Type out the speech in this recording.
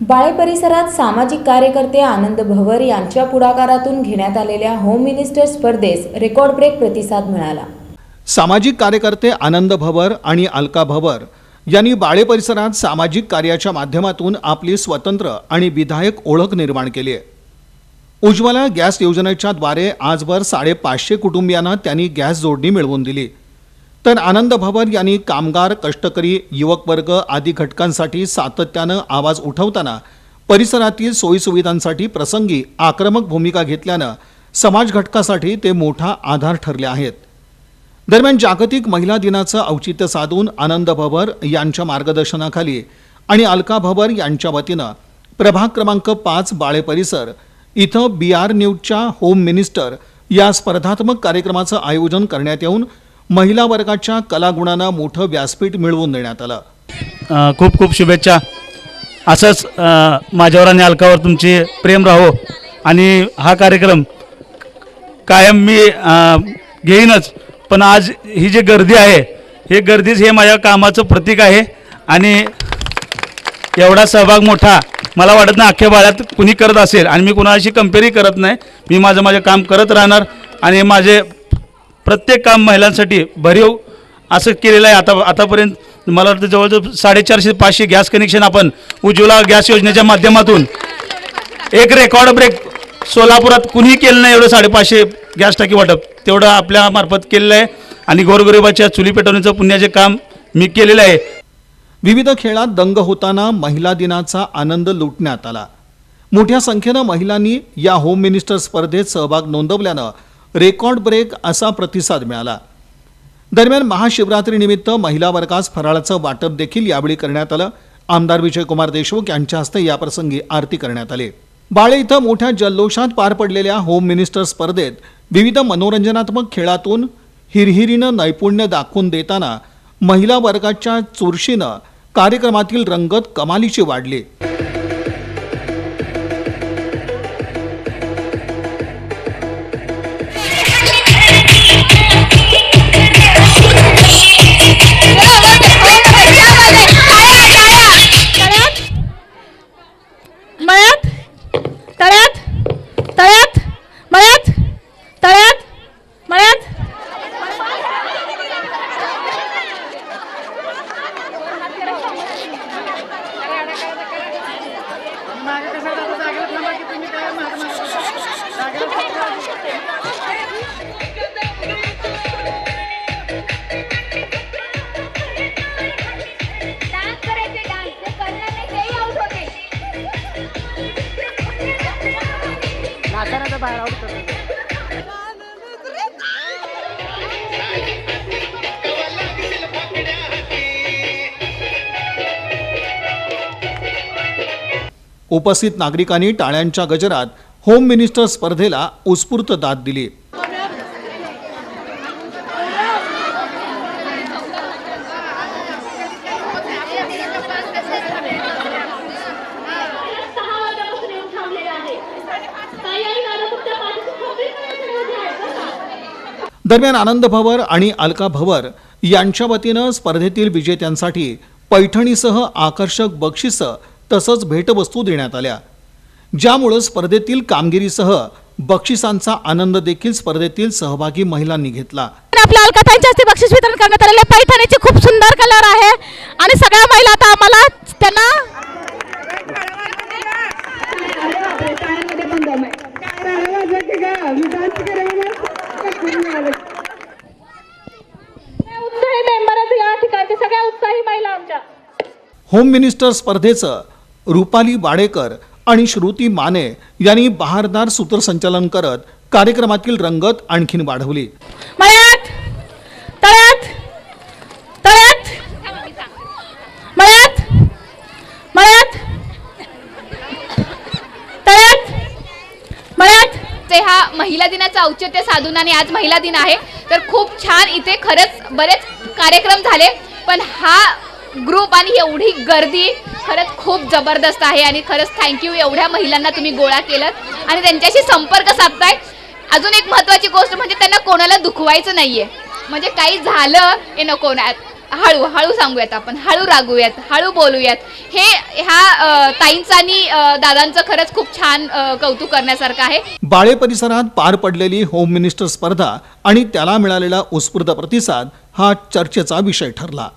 बाळे परिसरात सामाजिक कार्यकर्ते आनंद भवर यांच्या पुढाकारातून घेण्यात आलेल्या होम मिनिस्टर स्पर्धेस रेकॉर्ड ब्रेक प्रतिसाद मिळाला. सामाजिक कार्यकर्ते आनंद भवर आणि अलका भवर यांनी बाळे परिसरात सामाजिक कार्याच्या माध्यमातून आपली स्वतंत्र आणि विधायक ओळख निर्माण केली आहे. उज्ज्वला गॅस योजनेच्या द्वारे आजवर साडेपाचशे कुटुंबियांना त्यांनी गॅस जोडणी मिळवून दिली. तर आनंद भवर यांनी कामगार कष्टकरी युवक वर्ग आदी घटकांसाठी सातत्यानं आवाज उठवताना परिसरातील सोयीसुविधांसाठी प्रसंगी आक्रमक भूमिका घेतल्यानं समाज घटकासाठी ते मोठा आधार ठरले आहेत. दरम्यान जागतिक महिला दिनाचं औचित्य साधून आनंद भवर यांच्या मार्गदर्शनाखाली आणि अलका भवर यांच्या वतीनं प्रभाग क्रमांक पाच बाळे परिसर इथं बी आर न्यूजच्या होम मिनिस्टर या स्पर्धात्मक कार्यक्रमाचं आयोजन करण्यात येऊन महिला वर्गाच्या कलागुणांना मोठं व्यासपीठ मिळवून देण्यात आलं. खूप खूप शुभेच्छा. असंच माझ्यावर आणि अलकावर तुमची प्रेम राहो आणि हा कार्यक्रम कायम मी घेईनच. पण आज ही जी गर्दी आहे हे गर्दीच हे माझ्या कामाचं प्रतीक आहे आणि एवढा सहभाग मोठा मला वाटत नाही अख्ख्या बाळ्यात कुणी करत असेल आणि मी कुणाशी कम्पेअरही करत नाही. मी माझं माझं काम करत राहणार आणि माझे प्रत्येक काम महिलांसाठी भरीव असं केलेलं आहे. आता आतापर्यंत मला वाटतं जवळजवळ साडेचारशे पाचशे गॅस कनेक्शन आपण उज्ज्वला गॅस योजनेच्या माध्यमातून एक रेकॉर्ड ब्रेक सोलापुरात कुणीही केलं नाही एवढं साडेपाचशे गॅस टाकी वाटप. तेवढं आपल्या मार्फत केलेलं आहे. आणि गोरगरिबाच्या चुली पेटवण्याचं पुण्याचे काम मी केलेलं आहे. विविध खेळात दंग होताना महिला दिनाचा आनंद लुटण्यात आला. मोठ्या संख्येनं महिलांनी या होम मिनिस्टर स्पर्धेत सहभाग नोंदवल्यानं रेकॉर्ड ब्रेक असा प्रतिसाद मिळाला. दरम्यान महाशिवरात्रीनिमित्त महिला वर्गास फराळाचं वाटप देखील यावेळी करण्यात आलं. आमदार विजयकुमार देशमुख यांच्या हस्ते याप्रसंगी आरती करण्यात आली. बाळे इथं मोठ्या जल्लोषात पार पडलेल्या होम मिनिस्टर स्पर्धेत विविध मनोरंजनात्मक खेळातून हिरहिरीनं नैपुण्य दाखवून देताना महिला वर्गाच्या चुरशीनं कार्यक्रमातील रंगत कमालीची वाढली. उपस्थित नागरिकांनी टाळ्यांच्या गजरात होम मिनिस्टर स्पर्धेला उत्स्फूर्त दाद दिली. दरम्यान आनंद भवर आणि अलका भवर यांच्या वतीनं स्पर्धेतील विजेत्यांसाठी पैठणीसह आकर्षक बक्षिसं तसंच भेटवस्तू देण्यात आल्या ज्यामुळं स्पर्धेतील कामगिरीसह बक्षिसांचा आनंद देखील स्पर्धेतील सहभागी महिलांनी घेतला आणि आपल्या अलकाताईंच्या हस्ते बक्षीस वितरण करण्यात आलेले पैठणीचे खूप सुंदर कलर आहे आणि सगळ्या महिला आता आम्हाला त्यांना उत्साही मेंबरच या ठिकाणचे सगळ्या उत्साही महिला आमच्या होम मिनिस्टर स्पर्धेचं रुपाली वाडेकर आणि श्रुती माने यांनी बहारदार सूत्रसंचालन करत कार्यक्रमातील रंगत आणखीन वाढवली. मळ्यात! तळ्यात! तळ्यात! मळ्यात! मळ्यात! तळ्यात! मळ्यात! ते हा महिला दिनाचं औचित्य साधून आणि आज महिला दिन आहे. तर खूप छान इथे खरंच बरेच कार्यक्रम झाले. पण हा ग्रुप आणि एवढी गर्दी खरंच खूप जबरदस्त आहे आणि खरंच थँक्यू एवढ्या महिलांना तुम्ही गोळा केलं आणि त्यांच्याशी संपर्क साधताय. अजून एक महत्त्वाची गोष्ट म्हणजे त्यांना कोणाला दुखवायचं नाहीये. म्हणजे काही झालं हे नको ना. हळू हळू सांगूयात आपण. हळू रागूयात हळू बोलूयात. हे ह्या ताईंचं आणि दादांचं खरंच खूप छान कौतुक करण्यासारखं आहे. बाळे परिसरात पार पडलेली होम मिनिस्टर स्पर्धा आणि त्याला मिळालेला उत्स्फूर्त प्रतिसाद हा चर्चेचा विषय ठरला.